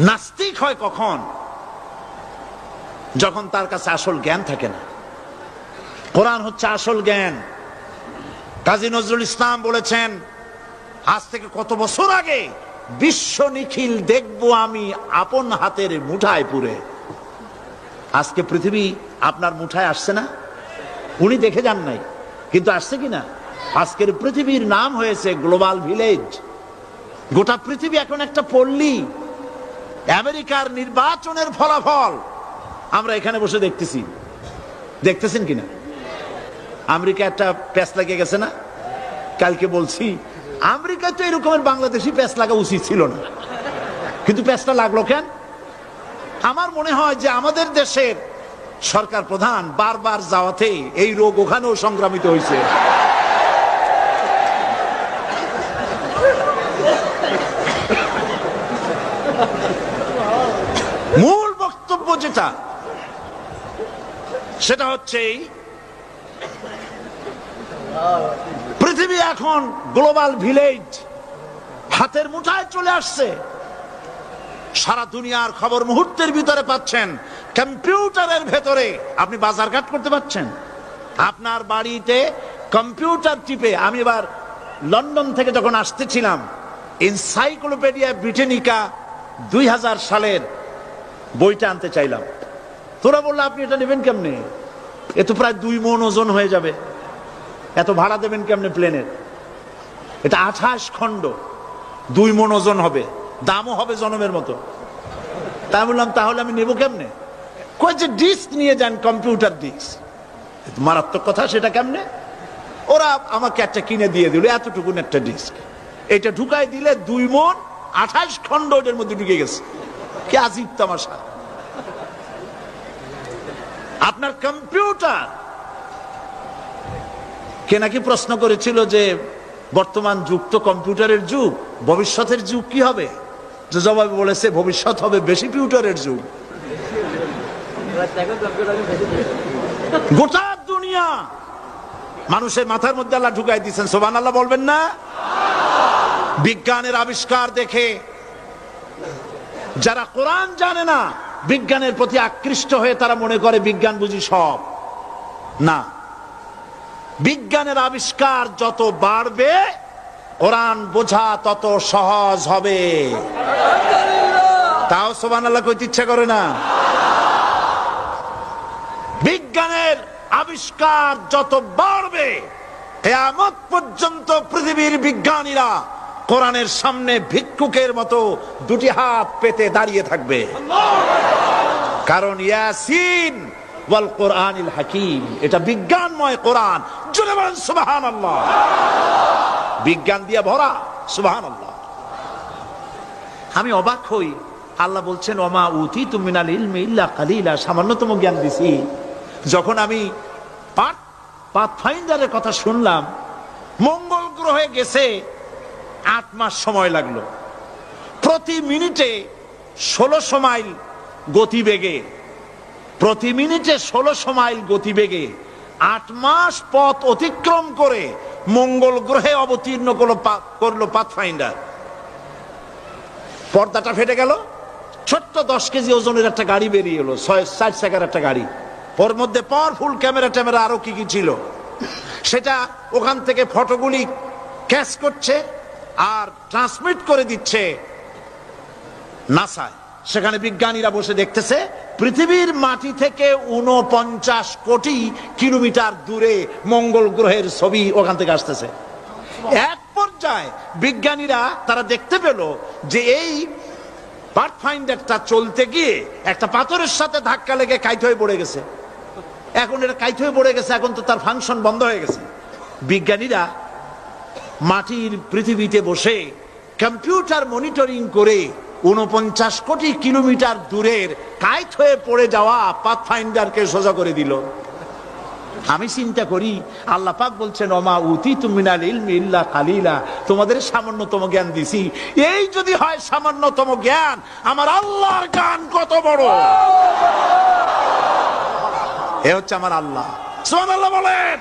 নাস্তিক হয় কখন? যখন তার কাছে আসল জ্ঞান থাকে না। কোরআন হচ্ছে আসল জ্ঞান। কাজী নজরুল ইসলাম বলেছেন, আজ থেকে কত বছর আগে বিশ্ব নিখিল দেখব আমি আপন হাতের মুঠায় পুরে। আজকে পৃথিবী আপনার মুঠায় আসছে না? উনি দেখে যান নাই, কিন্তু আসছে কি না? আজকের পৃথিবীর নাম হয়েছে গ্লোবাল ভিলেজ। গোটা পৃথিবী এখন একটা পল্লী। আমেরিকার নির্বাচনের ফলাফল আমরা এখানে বসে দেখতেছি। দেখতেছেন কিনা? আমেরিকা একটা প্যাস লাগিয়ে গেছে না? কালকে বলছি আমেরিকা তো এরকমের বাংলাদেশি প্যাস লাগা উচিত ছিল না। কিন্তু প্যাসটা লাগল কেন? আমার মনে হয় যে আমাদের দেশের সরকার প্রধান বারবার যাওয়াতে এই রোগ ওখানেও সংক্রামিত হয়েছে। যেটা? সেটা হচ্ছে পৃথিবী এখন গ্লোবাল ভিলেজ, হাতের মুঠায় চলে আসছে। সারা দুনিয়ার খবর মুহূর্তের ভিতরে পাচ্ছেন, কম্পিউটারের ভেতরে। আপনি বাজারঘাট করতে পারছেন? আপনার বাড়িতে কম্পিউটার টিপে, আমি এবার লন্ডন থেকে যখন আসতেছিলাম, এনসাইক্লোপিডিয়া ব্রিটেনিকা দুই হাজার সালের বইটা আনতে চাইলাম। তোরা বলল, আপনি এটা নেবেন কেমনে? এ তো প্রায় দুই মন ওজন হয়ে যাবে। এত ভাড়া দেবেন কেমনে প্লেনের? এটা আঠাশ খণ্ড। দুই মন ওজন হবে। দামও হবে জনমের মতো। তাই বললাম, তাহলে আমি নেব কেমনে? কই যে, ডিস্ক নিয়ে যান, কম্পিউটার ডিস্ক। মারাত্মক কথা, সেটা কেমনে? ওরা আমাকে একটা কিনে দিয়ে দিল, এতটুকুন একটা ডিস্ক। এটা ঢুকাই দিলে দুই মন আঠাশ খণ্ড ওটার মধ্যে ঢুকে গেছে। কি আজিব তামাশা? আপনার কম্পিউটার। কে নাকি প্রশ্ন করেছিল যে বর্তমান যুগ তো কম্পিউটারের যুগ, ভবিষ্যতের যুগ কি হবে? বলেছে, ভবিষ্যৎ হবে বেশি পিউটারের যুগ। গোটা দুনিয়া মানুষের মাথার মধ্যে আল্লাহ ঢুকাই দিচ্ছেন সোবান আল্লাহ বলবেন না? বিজ্ঞানের আবিষ্কার দেখে যারা কোরআন জানে না, বিজ্ঞানের প্রতি আকৃষ্ট হয়ে তারা মনে করে বিজ্ঞান বুঝি সব। না। বিজ্ঞানের আবিষ্কার যত বাড়বে, কোরআন বোঝা তত সহজ হবে। তাও সোবান আল্লাহ কইতে ইচ্ছা করে না? বিজ্ঞানের আবিষ্কার যত বাড়বে, কেয়ামত পর্যন্ত পৃথিবীর বিজ্ঞানীরা কোরআনের সামনে ভিক্ষুকের মতো দুটি হাত পেতে দাঁড়িয়ে থাকবে। কারণ ইয়াসিন ওয়াল কোরআনিল হাকিম, এটা বিজ্ঞানময় কোরআন। জোরে বলেন বিজ্ঞান দিয়ে ভরা, সুবহানাল্লাহ। আমি অবাক হই। আল্লাহ বলছেন ওমা উতি তুমিনাল ইলমি ইল্লা কালিলা। সামান্যতম জ্ঞান দিছি। যখন আমি পাট পাথফাইন্ডারের কথা শুনলাম, মঙ্গল গ্রহে গেছে আট মাস সময় লাগল। প্রতি মিনিটে ষোলোশো মাইল গতিবেগে, প্রতি মিনিটে ষোলোশো মাইল গতিবেগে আট মাস পথ অতিক্রম করে মঙ্গল গ্রহে অবতীর্ণ করল করল পাথফাইন্ডার পর্দাটা ফেটে গেল, ছোট্ট দশ কেজি ওজনের একটা গাড়ি বেরিয়ে এলো, ছয়, ষাট চাকার একটা গাড়ি। ওর মধ্যে পাওয়ারফুল ক্যামেরা ট্যামেরা আরও কি কি ছিল? সেটা ওখান থেকে ফটোগুলি ক্যাচ করছে আর ট্রান্সমিট করে দিচ্ছে নাসায়। সেখানে বিজ্ঞানীরা বসে দেখতেছে, পৃথিবীর মাটি থেকে উনপঞ্চাশ কোটি কিলোমিটার দূরে মঙ্গল গ্রহের ছবি ওখান থেকে আসতেছে। এক পর্যায়ে বিজ্ঞানীরা, তারা দেখতে পেল যে এই পাথফাইন্ডারটা চলতে গিয়ে একটা পাথরের সাথে ধাক্কা লেগে কাইট হয়ে পড়ে গেছে। এখন এটা কাইট হয়ে পড়ে গেছে, এখন তো তার ফাংশন বন্ধ হয়ে গেছে। বিজ্ঞানীরা মাটির পৃথিবীতে বসে কম্পিউটার মনিটরিং করে উনপঞ্চাশ কোটি কিলোমিটার দূরের কাইট হয়ে পড়ে যাওয়া পাথফাইন্ডারকে সোজা করে দিল। আমি চিন্তা করি, আল্লাহ পাক বলছেন, ওমা উতি ইলমি ইল্লা তোমাদের সামান্যতম জ্ঞান দিছি। এই যদি হয় সামান্যতম জ্ঞান, আমার আল্লাহর জ্ঞান কত বড়? এ হচ্ছে আমার আল্লাহ। সুবহানাল্লাহ বলেন।